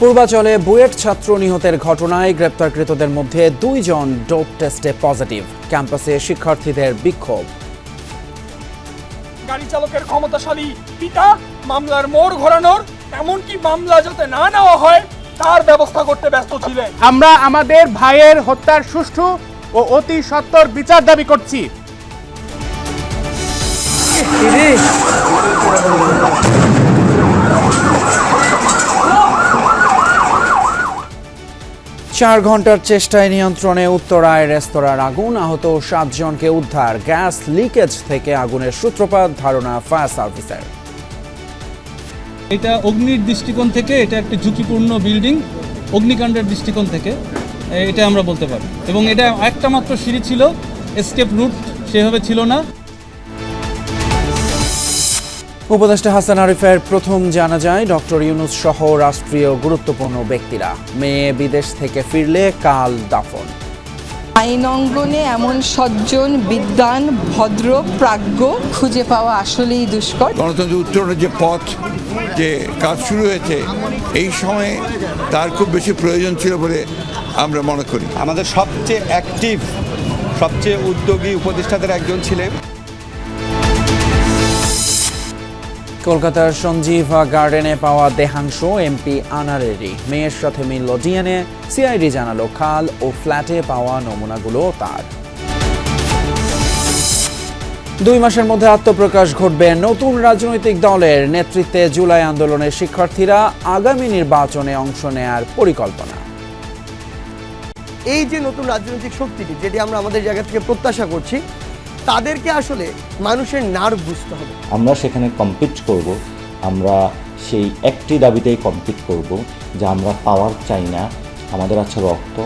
পূর্বাচলে বুয়েট ছাত্র নিহতের ঘটনায় গ্রেপ্তারকৃতদের মধ্যে দুইজন ডোপ টেস্টে পজিটিভ। ক্যাম্পাসে শিক্ষার্থীদের বিক্ষোভ। গাড়ি চালকের ক্ষমতাশালী পিতা মামলার মোড় ঘোরানোর এমনকি মামলা যাতে না নেওয়া হয় তার ব্যবস্থা করতে ব্যস্ত ছিলেন। আমরা আমাদের ভাইয়ের হত্যার সুষ্ঠু ও অতি সত্বর বিচার দাবি করছি। চার ঘণ্টার চেষ্টায় নিয়ন্ত্রণে উত্তরায় রেস্তোরাঁর আগুন, আহত সাতজনকে উদ্ধার, গ্যাস লিকেজ থেকে আগুনের সূত্রপাত, ধারণা ফায়ার সার্ভিসের। এটা অগ্নির দৃষ্টিকোণ থেকে, এটা একটি ঝুঁকিপূর্ণ বিল্ডিং, অগ্নিকাণ্ডের দৃষ্টিকোণ থেকে এটা আমরা বলতে পারি। এবং এটা একটা মাত্র সিঁড়ি ছিল এসকেপ রুট সেভাবে ছিল না। উপদেষ্টা হাসান আরিফের প্রথম জানা যায় ডক্টর ইউনুস সহ রাষ্ট্রীয় গুরুত্বপূর্ণ ব্যক্তিরা। মেয়ে বিদেশ থেকে ফিরলে কাল দাফন। আইন অঙ্গনে এমন সজ্জন বিদ্বান ভদ্র প্রাজ্ঞ খুঁজে পাওয়া আসলেই দুষ্কর। গণতন্ত্র উত্তরণের যে পথ যে কাজ শুরু হয়েছে এই সময়ে তার খুব বেশি প্রয়োজন ছিল বলে আমরা মনে করি। আমাদের সবচেয়ে অ্যাক্টিভ সবচেয়ে উদ্যোগী উপদেষ্টাদের একজন ছিলেন। কলকাতার সঞ্জীভা গার্ডেনে পাওয়া দেহাংশ এমপি আনারেরই। মেয়ের সাথে মিলল ডিএনএ। সিআইডি জানালো খাল ও ফ্ল্যাটে পাওয়া নমুনাগুলো তার। দুই মাসের মধ্যে আত্মপ্রকাশ ঘটবে নতুন রাজনৈতিক দলের নেতৃত্বে জুলাই আন্দোলনের শিক্ষার্থীরা আগামী নির্বাচনে অংশ নেয়ার পরিকল্পনা। এই যে নতুন রাজনৈতিক শক্তিটি, যেটি আমরা আমাদের জায়গা থেকে প্রত্যাশা করছি তাদেরকে আসলে মানুষের নার্ভ বুঝতে হবে। আমরা সেখানে কম্পিট করব আমরা সেই একটি দাবিতেই কম্পিট করব যে আমরা পাওয়ার চাই না আমাদের আছে রক্ত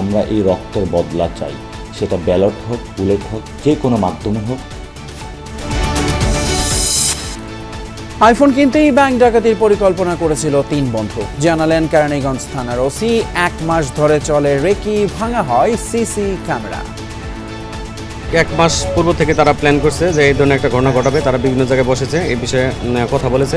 আমরা এই রক্তের বদলা চাই। সেটা ব্যালট হোক বুলেট হোক যে কোনো মাধ্যমে হোক। আইফোন কিনতেই ব্যাংক ডাকাতির পরিকল্পনা করেছিল তিন বন্ধু। জানালেন কেরানীগঞ্জ থানার ওসি এক মাস ধরে চলে রেকি ভাঙা হয় সিসি ক্যামেরা এক মাস পূর্ব থেকে তারা প্ল্যান করছে যে এই ধরনের একটা ঘটনা ঘটাবে। তারা বিভিন্ন জায়গায় বসেছে, এই বিষয়ে কথা বলেছে।